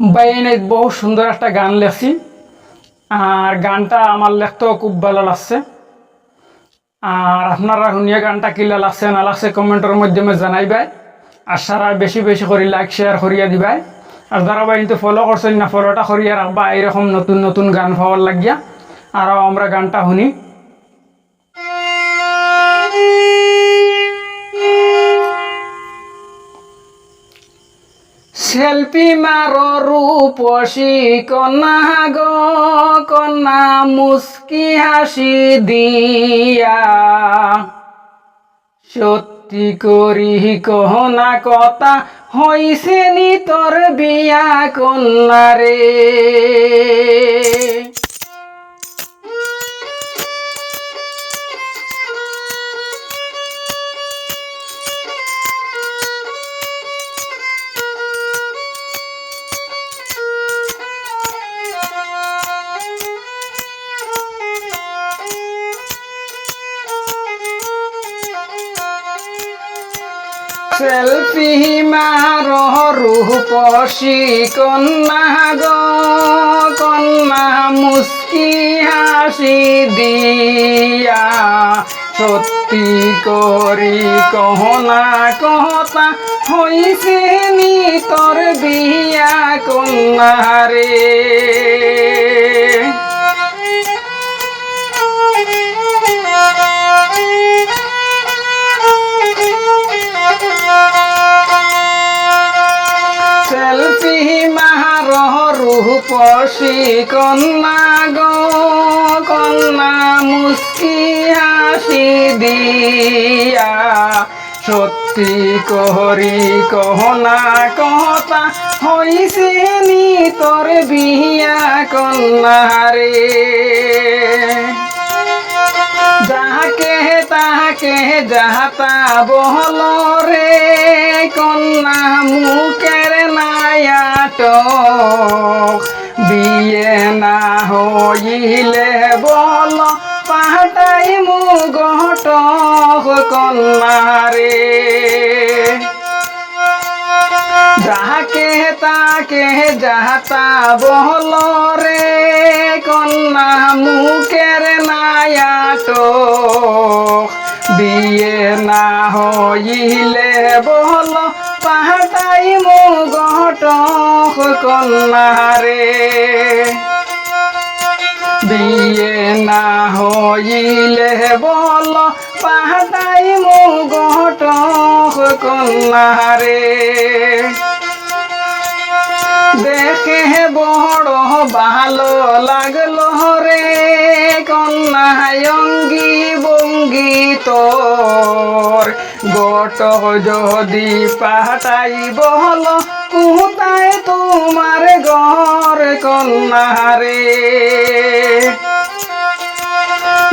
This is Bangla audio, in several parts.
বাইনে বহু সুন্দর একটা গান লেখছি। আর গানটা আমার লেখতেও খুব ভালো লাগছে। আর আপনারা শুনিয়ে গানটা কিলা লাগছে না লাগছে কমেন্টের মাধ্যমে জানাইবাই। আর সারা বেশি বেশি করে লাইক শেয়ার করিয়া দিবাই। আর যারা বা কিন্তু ফলো করছেন না ফলোটা করিয়া রাখবা। এইরকম নতুন নতুন গান পাওয়ার লাগিয়া। আরও আমরা গানটা শুনি। সেলফি মারো রূপসী কন্যা গো, কন্যা মুস্কি হাসি দিয়া। সত্যি করি কহনা কথা, হইছে নি তোর বিয়া কন্যা রে। সেলফি মারো রূপসী কন্যা গো, কন্যা মুস্কি হাসি দিয়া। সত্যি করি কহনা কহতা, হইছে নি তোর বিয়া কন্যা রে। রূপসী কন্যা গো, কন্যা মুস্কি হাসি দিয়া। সত্যি কহরি কহনা কহতা, হইছে নি তোর বিহিয়া কন্যা রে। যাহাকে তাহাকে যাহাতা বহল রে, কন্যা মুখের নায়াট বিয়ে না হইলে বল পাহাটাই মুগট কন্যা রে তাকে যাহাতা বহল রে, কন্যা মুখের নায়াট বিয়ে না হইলে বহল পাহাটাই মুগট কন্যা রে। বিয়ে না হইলে বল পাহাটাই মুগট কন্যা রে। দেখে বড় ভালো লাগল রে। কন্যা অঙ্গি বঙ্গি তোর। গোট যদি পাহাটাই বল কুহতায় তোমার ঘর কন্যা রে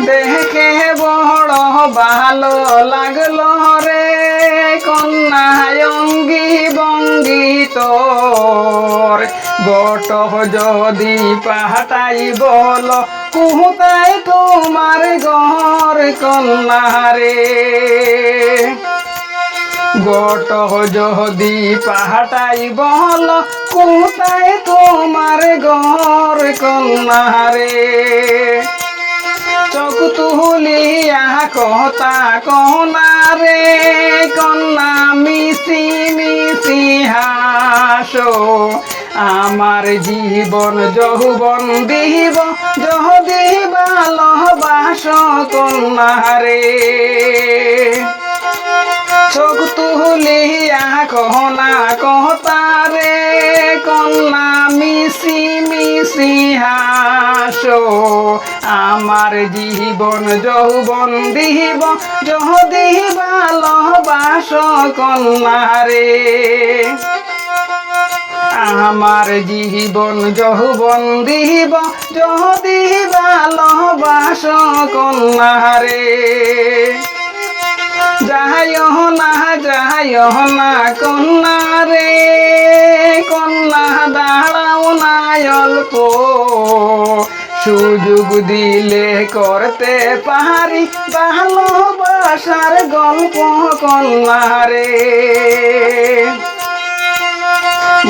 দেখে বড় ভালো লাগল তোর। বট যদি পাহাটাই বল, কুহতাই তোমার ঘর কন্যা রে গোট যদি পাহাটাই বল, কুহতাই তোমার ঘর কন্যা চোখ তুলিয়া কথা কহনা রে কন্যা মিশি মিশি হাসো। আমার জীবন যৌবন দিব যদি ভালোবাস কন্যা রে চোখ তুলিয়া কহনা কহতা রে কন্যা মিশি মিশি হাসো আমার জীবন যৌবন দিব যদি ভালোবাস কন্যা রে আমার জীবন যৌবন দিব যদি ভালোবাস কন্যা রে যাইও না যাইও না কন্যা কন্যা দাঁড়াও না অল্প সুযোগ দিলে করতে পারি। ভালোবাসার গল্প কন্যা রে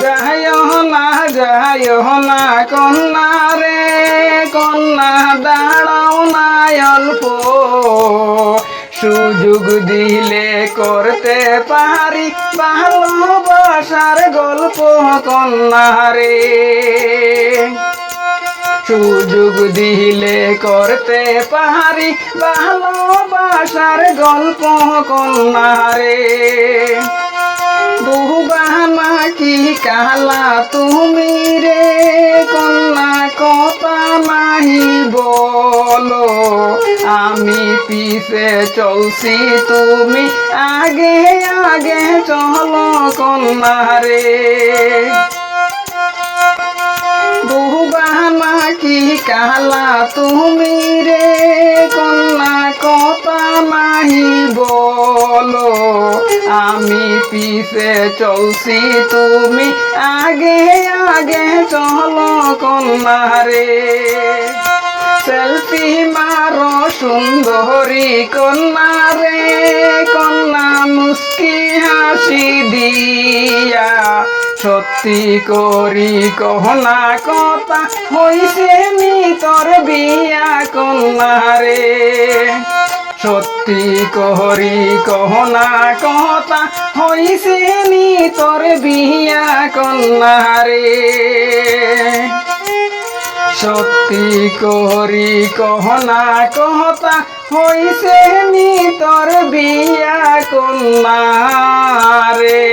যাইও না যায় কন্যা রে কন্যা দাঁড়াও অল্প সুযোগ দিলে করতে পারি। ভালোবাসার গল্প কন্যা রে সুযোগ দিলে করতে পারি ভালোবাসার গল্প কন্যা রে বহু বাহানা কি কালা তুমি রে, কন্যা কথা নাহি বলো। পিছে চলছি তুমি আগে আগে চলো কন্যা রে বহু বাহানা কি কালা তুমি রে, কন্যা কথা নাহি বলো। আমি পিছে চলছি তুমি আগে আগে চলো কন্যা রে সেলফি মারো, সুন্দরী কন্যা রে কন্যা মুস্কি হাসি দিয়া। সত্যি করি কহনা কথা, হইছে নি তোর বিয়া কন্যা রে সত্যি করি কহনা কথা, হইছে নি তোর বিয়া কন্যা রে সত্যি করি কহনা কহতা হইছে নি তোর বিয়া কন্যা রে